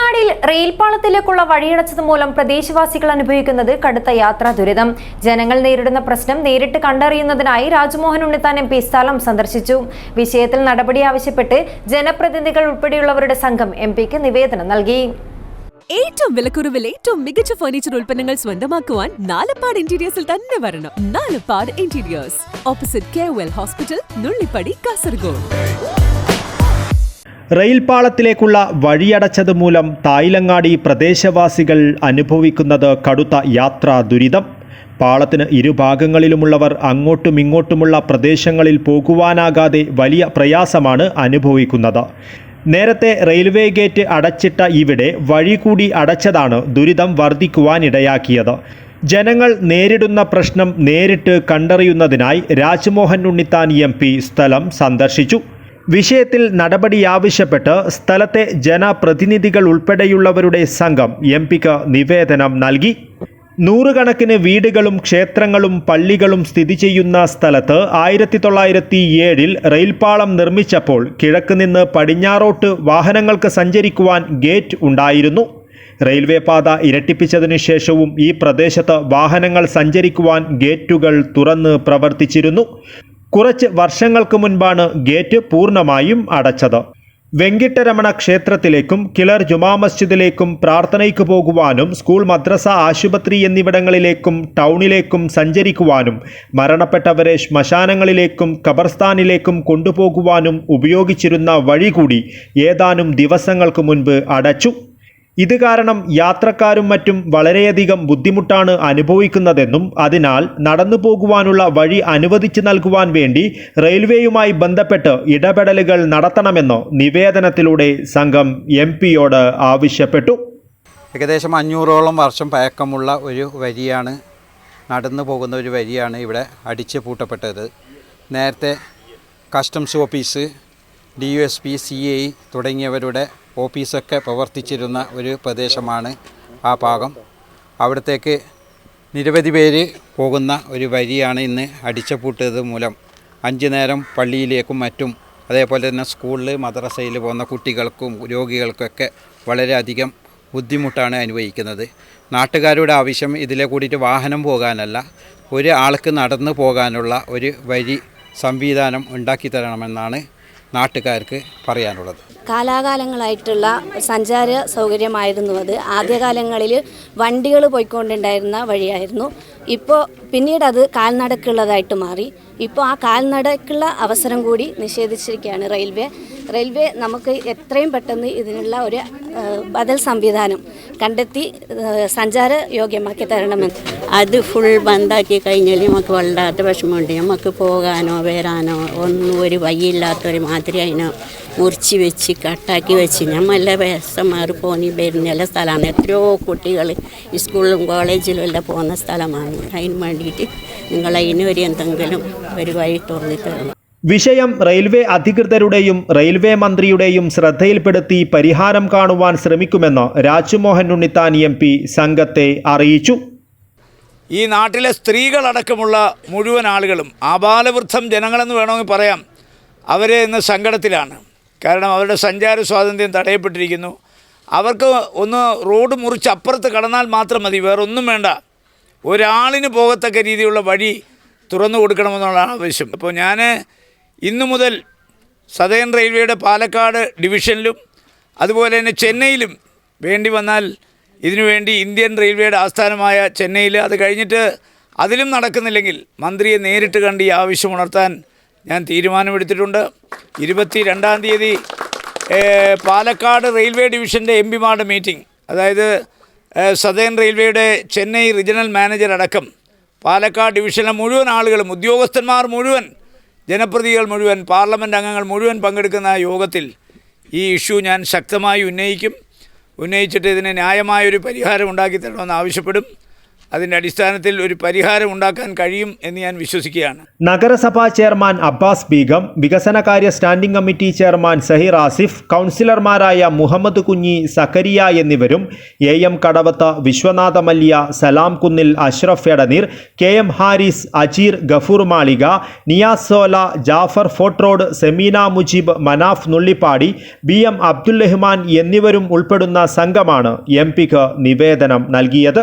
തായലങ്ങാടിയിൽ rail പാളത്തിലേക്കുള്ള വഴിയടച്ചത് മൂലം പ്രദേശവാസികൾ അനുഭവിക്കുന്നത് കടുത്ത യാത്രാ ദുരിതം. ജനങ്ങൾ നേരിടുന്ന പ്രശ്നം നേരിട്ട് കണ്ടറിയുന്നതിനായി രാജ്മോഹൻ ഉണ്ണിത്താൻ എം പി സ്ഥലം സന്ദർശിച്ചു. വിഷയത്തിൽ നടപടി ആവശ്യപ്പെട്ട് ജനപ്രതിനിധികൾ ഉൾപ്പെടെയുള്ളവരുടെ സംഘം എം പിക്ക് നിവേദനം നൽകി. ഏറ്റവും വിലക്കുറവിൽ ഏറ്റവും മികച്ച ഫർണിച്ചർ ഉൽപ്പന്നങ്ങൾ സ്വന്തമാക്കുവാൻ നാലപ്പാട് ഇന്റീരിയേഴ്സിൽ തന്നെ വരണം. Nalappad interiors opposite K hospital Nullippady Kasaragod റെയിൽപാളത്തിലേക്കുള്ള വഴിയടച്ചത് മൂലം തായിലങ്ങാടി പ്രദേശവാസികൾ അനുഭവിക്കുന്നത് കടുത്ത യാത്രാ ദുരിതം. പാളത്തിന് ഇരുഭാഗങ്ങളിലുമുള്ളവർ അങ്ങോട്ടും ഇങ്ങോട്ടുമുള്ള പ്രദേശങ്ങളിൽ പോകുവാനാകാതെ വലിയ പ്രയാസമാണ് അനുഭവിക്കുന്നത്. നേരത്തെ റെയിൽവേ ഗേറ്റ് അടച്ചിട്ട ഇവിടെ വഴി കൂടി അടച്ചതാണ് ദുരിതം വർദ്ധിക്കുവാനിടയാക്കിയത്. ജനങ്ങൾ നേരിടുന്ന പ്രശ്നം നേരിട്ട് കണ്ടറിയുന്നതിനായി രാജ്മോഹൻ ഉണ്ണിത്താൻ എം സ്ഥലം സന്ദർശിച്ചു. വിഷയത്തിൽ നടപടി ആവശ്യപ്പെട്ട് സ്ഥലത്തെ ജനപ്രതിനിധികൾ ഉൾപ്പെടെയുള്ളവരുടെ സംഘം എം പിക്ക് നിവേദനം നൽകി. നൂറുകണക്കിന് വീടുകളും ക്ഷേത്രങ്ങളും പള്ളികളും സ്ഥിതി ചെയ്യുന്ന സ്ഥലത്ത് ആയിരത്തി തൊള്ളായിരത്തി ഏഴിൽ റെയിൽപാളം നിർമ്മിച്ചപ്പോൾ കിഴക്ക് നിന്ന് പടിഞ്ഞാറോട്ട് വാഹനങ്ങൾക്ക് സഞ്ചരിക്കുവാൻ ഗേറ്റ് ഉണ്ടായിരുന്നു. റെയിൽവേ പാത ഇരട്ടിപ്പിച്ചതിനു ശേഷവും ഈ പ്രദേശത്ത് വാഹനങ്ങൾ സഞ്ചരിക്കുവാൻ ഗേറ്റുകൾ തുറന്ന് പ്രവർത്തിച്ചിരുന്നു. കുറച്ച് വർഷങ്ങൾക്ക് മുൻപാണ് ഗേറ്റ് പൂർണമായും അടച്ചത്. വെങ്കിട്ടരമണ ക്ഷേത്രത്തിലേക്കും കിളർ ജുമാ മസ്ജിദിലേക്കും പ്രാർത്ഥനയ്ക്ക് പോകുവാനും സ്കൂൾ മദ്രസ ആശുപത്രി എന്നിവിടങ്ങളിലേക്കും ടൗണിലേക്കും സഞ്ചരിക്കുവാനും മരണപ്പെട്ടവരെ ശ്മശാനങ്ങളിലേക്കും ഖബർസ്ഥാനിലേക്കും കൊണ്ടുപോകുവാനും ഉപയോഗിച്ചിരുന്ന വഴി കൂടി ഏതാനും ദിവസങ്ങൾക്ക് മുൻപ് അടച്ചു. ഇത് കാരണം യാത്രക്കാരും മറ്റും വളരെയധികം ബുദ്ധിമുട്ടാണ് അനുഭവിക്കുന്നതെന്നും അതിനാൽ നടന്നു പോകുവാനുള്ള വഴി അനുവദിച്ചു നൽകുവാൻ വേണ്ടി റെയിൽവേയുമായി ബന്ധപ്പെട്ട് ഇടപെടലുകൾ നടത്തണമെന്ന് നിവേദനത്തിലൂടെ സംഘം എം പിയോട് ആവശ്യപ്പെട്ടു. ഏകദേശം അഞ്ഞൂറോളം വർഷം പഴക്കമുള്ള ഒരു വരിയാണ് നടന്നു പോകുന്ന ഒരു വരിയാണ് ഇവിടെ അടിച്ചു പൂട്ടപ്പെട്ടത്. നേരത്തെ customs office D U S P C I തുടങ്ങിയവരുടെ ഓഫീസൊക്കെ പ്രവർത്തിച്ചിരുന്ന ഒരു പ്രദേശമാണ് ആ ഭാഗം. അവിടത്തേക്ക് നിരവധി പേര് പോകുന്ന ഒരു വരിയാണ് ഇന്ന് അടിച്ചു പൂട്ടിയത് മൂലം. അഞ്ചു നേരം പള്ളിയിലേക്കും മറ്റും അതേപോലെ തന്നെ സ്കൂളിൽ മദ്രസയിൽ പോകുന്ന കുട്ടികൾക്കും രോഗികൾക്കൊക്കെ വളരെയധികം ബുദ്ധിമുട്ടാണ് അനുഭവിക്കുന്നത്. നാട്ടുകാരുടെ ആവശ്യം ഇതിലെ കൂടിയിട്ട് വാഹനം പോകാനല്ല ഒരാൾക്ക് നടന്നു പോകാനുള്ള ഒരു വഴി സംവിധാനം ഉണ്ടാക്കി തരണമെന്നാണ് നാട്ടുകാർക്ക് പറയാനുള്ളത്. കാലാകാലങ്ങളായിട്ടുള്ള സഞ്ചാര സൗകര്യമായിരുന്നു അത്. ആദ്യകാലങ്ങളിൽ വണ്ടികൾ പോയിക്കൊണ്ടുണ്ടായിരുന്ന വഴിയായിരുന്നു. ഇപ്പോൾ പിന്നീട് അത് കാൽനടക്കുള്ളതായിട്ട് മാറി. ഇപ്പോൾ ആ കാൽനടക്കുള്ള അവസരം കൂടി നിഷേധിച്ചിരിക്കുകയാണ് റെയിൽവേ. റെയിൽവേ നമുക്ക് എത്രയും പെട്ടെന്ന് ഇതിനുള്ള ഒരു ബദൽ സംവിധാനം കണ്ടെത്തി സഞ്ചാര യോഗ്യമാക്കി തരണമെന്ന്. അത് ഫുൾ ബന്ധാക്കി കഴിഞ്ഞാൽ നമുക്ക് വല്ലാത്ത വിഷമമുണ്ട്. നമുക്ക് പോകാനോ വരാനോ ഒന്നും ഒരു വയ്യില്ലാത്തൊരു മാതിരി അതിനെ മുറിച്ച് വെച്ച് കട്ടാക്കി വെച്ച്. നമ്മളെ വേസന്മാർ പോന്നി വരുന്ന സ്ഥലമാണ്. എത്രയോ കുട്ടികൾ സ്കൂളിലും കോളേജിലും എല്ലാം പോകുന്ന സ്ഥലമാണ്. അതിന് വേണ്ടിയിട്ട് നിങ്ങൾ അതിനൊരു എന്തെങ്കിലും ഒരു വഴി തുറന്നു തരണം. വിഷയം റെയിൽവേ അധികൃതരുടെയും റെയിൽവേ മന്ത്രിയുടെയും ശ്രദ്ധയിൽപ്പെടുത്തി പരിഹാരം കാണുവാൻ ശ്രമിക്കുമെന്ന് രാജ്മോഹൻ ഉണ്ണിത്താൻ എം പി സംഘത്തെ അറിയിച്ചു. ഈ നാട്ടിലെ സ്ത്രീകളടക്കമുള്ള മുഴുവൻ ആളുകളും ആബാലവൃദ്ധം ജനങ്ങളെന്ന് വേണമെങ്കിൽ പറയാം. അവരെ ഇന്ന് സങ്കടത്തിലാണ്. കാരണം അവരുടെ സഞ്ചാര സ്വാതന്ത്ര്യം തടയപ്പെട്ടിരിക്കുന്നു. അവർക്ക് ഒന്ന് റോഡ് മുറിച്ച് അപ്പുറത്ത് കടന്നാൽ മാത്രം മതി വേറൊന്നും വേണ്ട. ഒരാളിന് പോകത്തക്ക രീതിയിലുള്ള വഴി തുറന്നു കൊടുക്കണമെന്നുള്ളതാണ് ആവശ്യം. അപ്പോൾ ഞാൻ ഇന്നു മുതൽ സതേൺ റെയിൽവേയുടെ പാലക്കാട് ഡിവിഷനിലും അതുപോലെ തന്നെ ചെന്നൈയിലും വേണ്ടി വന്നാൽ ഇതിനുവേണ്ടി ഇന്ത്യൻ റെയിൽവേയുടെ ആസ്ഥാനമായ ചെന്നൈയിൽ അത് കഴിഞ്ഞിട്ട് അതിലും നടക്കുന്നില്ലെങ്കിൽ മന്ത്രിയെ നേരിട്ട് കണ്ട് ഈ ആവശ്യം ഉണർത്താൻ ഞാൻ തീരുമാനമെടുത്തിട്ടുണ്ട്. ഇരുപത്തി രണ്ടാം തീയതി പാലക്കാട് റെയിൽവേ ഡിവിഷന്റെ എം പിമാരുടെ മീറ്റിംഗ്. അതായത് സതേൺ റെയിൽവേയുടെ ചെന്നൈ റീജിയണൽ മാനേജർ അടക്കം പാലക്കാട് ഡിവിഷനിലെ മുഴുവൻ ആളുകളും ഉദ്യോഗസ്ഥന്മാർ മുഴുവൻ ജനപ്രതിനിധികൾ മുഴുവൻ പാർലമെന്റ് അംഗങ്ങൾ മുഴുവൻ പങ്കെടുക്കുന്ന യോഗത്തിൽ ഈ ഇഷ്യൂ ഞാൻ ശക്തമായി ഉന്നയിക്കും. ഉന്നയിച്ചിട്ട് ഇതിന് ന്യായമായൊരു പരിഹാരം ഉണ്ടാക്കി തരണമെന്ന് ആവശ്യപ്പെടും. അതിന്റെ അടിസ്ഥാനത്തിൽ ഒരു പരിഹാരം ഉണ്ടാക്കാൻ കഴിയും എന്ന് ഞാൻ വിശ്വസിക്കുകയാണ്. നഗരസഭാ ചെയർമാൻ അബ്ബാസ് ബീഗം വികസനകാര്യ standing committee chairman Sahir Asif കൗൺസിലർമാരായ മുഹമ്മദ് കുഞ്ഞി സക്കരിയ എന്നിവരും A M Kadavath Vishwanatha Mallya Salam Kunnil Ashraf Edaneer K M Haris Ajeer Gafoor Malika Niyas Sola Jafar fort road Semeena Mujeeb Manaf Nullippady B M Abdul Rahman എന്നിവരും ഉൾപ്പെടുന്ന സംഘമാണ് M പിക്ക് നിവേദനം നൽകിയത്.